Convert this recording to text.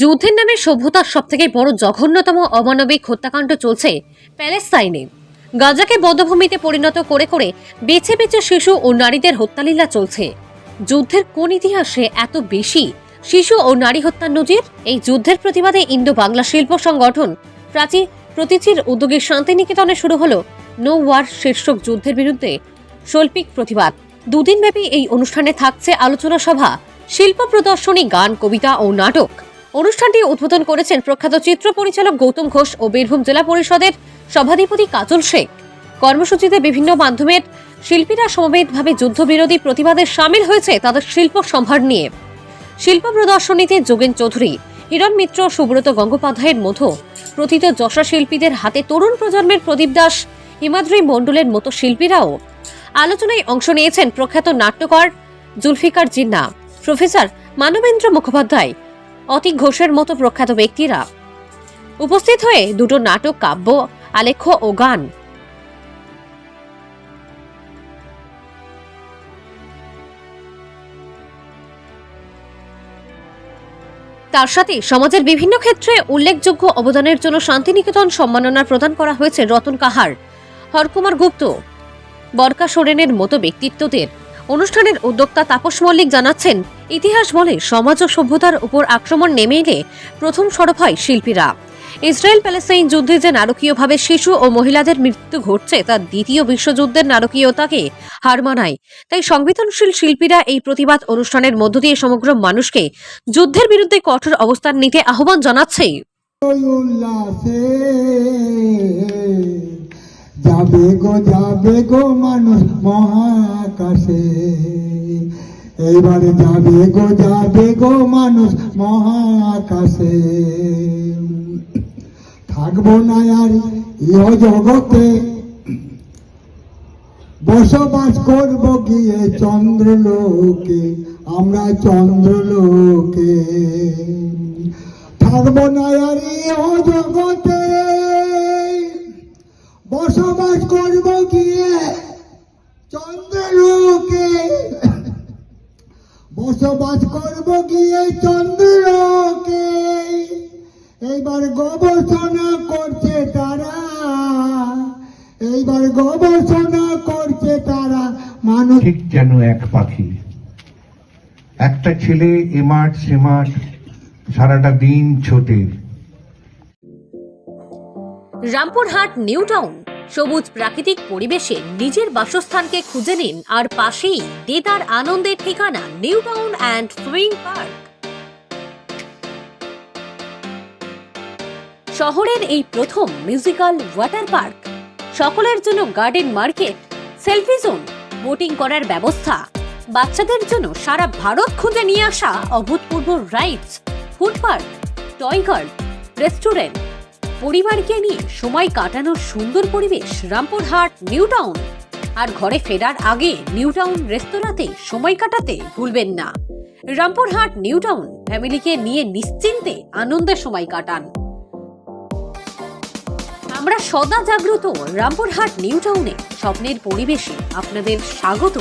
যুদ্ধের নামে সভ্যতার সবথেকে বড় জঘন্যতম অমানবিক হত্যাকাণ্ড চলছে প্যালেস্তাইনে। গাজাকে বদ্ধভূমিতে পরিণত করে করে বেছে বেছে শিশু ও নারীদের হত্যালীলা চলছে। যুদ্ধের কোন ইতিহাসে এত বেশি শিশু ও নারী হত্যার নজির? এই যুদ্ধের প্রতিবাদে ইন্দো বাংলা শিল্প সংগঠন প্রাচী প্রতিচির উদ্যোগে শান্তিনিকেতনে শুরু হলো নো ওয়ার শীর্ষক যুদ্ধের বিরুদ্ধে শৈল্পিক প্রতিবাদ। দুদিনব্যাপী এই অনুষ্ঠানে থাকছে আলোচনা সভা, শিল্প প্রদর্শনী, গান, কবিতা ও নাটক। অনুষ্ঠানটি উদ্বোধন করেছেন প্রখ্যাত চিত্র পরিচালক গৌতম ঘোষ ও বীরভূম জেলা পরিষদের সভাধিপতি কাজল শেখ। কর্মসূচিতে বিভিন্ন মাধ্যমের শিল্পীরা সমবেতভাবে যুদ্ধবিরোধী প্রতিবাদে সামিল হয়েছে তাদের শিল্প সম্ভার নিয়ে। শিল্প প্রদর্শনীতে যোগেন চৌধুরী, হিরণ মিত্র, সুব্রত গঙ্গোপাধ্যায়ের মতো প্রথিত যশা শিল্পীদের হাতে তরুণ প্রজন্মের প্রদীপ দাস, হিমাদ্রি মণ্ডলের মতো শিল্পীরাও আলোচনায় অংশ নিয়েছেন প্রখ্যাত নাট্যকার জুলফিকার জিন্না। প্রফেসর মানবেন্দ্র মুখোপাধ্যায় অতি ঘোষের মতো প্রখ্যাত ব্যক্তিরা। উপস্থিত হয়ে দুটো নাটক, কাব্য, আলেখ্য ও গান। তার সাথে সমাজের বিভিন্ন ক্ষেত্রে উল্লেখযোগ্য অবদানের জন্য শান্তিনিকেতন সম্মাননা প্রদান করা হয়েছে রতন কাহার, হরকুমার গুপ্ত। বরকা সোরেনের মতো ব্যক্তিত্বদের। অনুষ্ঠানের উদ্যোক্তা তাপস মল্লিক জানাচ্ছেন ইতিহাস বলে সমাজ ও সভ্যতার উপর আক্রমণ নেমে এলে প্রথম সরব হয় শিল্পীরা। ইসরায়েল প্যালেস্তাইন যুদ্ধে যে নারকীয়ভাবে শিশু ও মহিলাদের মৃত্যু ঘটছে, তা দ্বিতীয় বিশ্বযুদ্ধের নারকীয়তাকে হার মানায়। তাই সংবেদনশীল শিল্পীরা এই প্রতিবাদ অনুষ্ঠানের মধ্য দিয়ে সমগ্র মানুষকে যুদ্ধের বিরুদ্ধে কঠোর অবস্থান নিতে আহ্বান জানাচ্ছে। যাবে গো যাবে গো মানুষ মহাকাশে। এইবারে যাবে গো যাবে গো মানুষ মহাকাশে। থাকব না আর ইহ জগতে। বসবাস করব গিয়ে চন্দ্রলোকে, আমরা চন্দ্রলোকে। থাকব না আর ইহ জগতে। বসবাস করব গিয়ে চন্দ্রলোকে। বসবাস করব গিয়ে চন্দ্রলোকে? এইবার গবেষণা করছে তারা। এইবার গবেষণা করছে তারা। মানুষ ঠিক যেন এক পাখি। একটা ছেলে এমাঠ সেমাঠ সারাটা দিন ছোটে। Rampurhat new town. সবুজ প্রাকৃতিক পরিবেশে নিজের বাসস্থানকে খুঁজে নিন আর পাশেই দেদার আনন্দের ঠিকানা new town and swing park শহরের এই প্রথম মিউজিক্যাল ওয়াটার পার্ক সকলের জন্য garden market selfie zone boating করার ব্যবস্থা, বাচ্চাদের জন্য সারা ভারত খুঁজে নিয়ে আসা অভূতপূর্ব rides food park toy guard restaurant পরিবারকে নিয়ে সময় কাটানোর সুন্দর পরিবেশ রামপুরহাট নিউ টাউন আর ঘরে ফেরার আগে নিউ টাউন রেস্তোরাঁতে সময় কাটাতে ভুলবেন না। রামপুরহাট নিউ টাউন ফ্যামিলিকে নিয়ে নিশ্চিন্তে আনন্দে সময় কাটান। আমরা সদা জাগ্রত রামপুরহাট নিউ টাউনে স্বপ্নের পরিবেশে আপনাদের স্বাগত।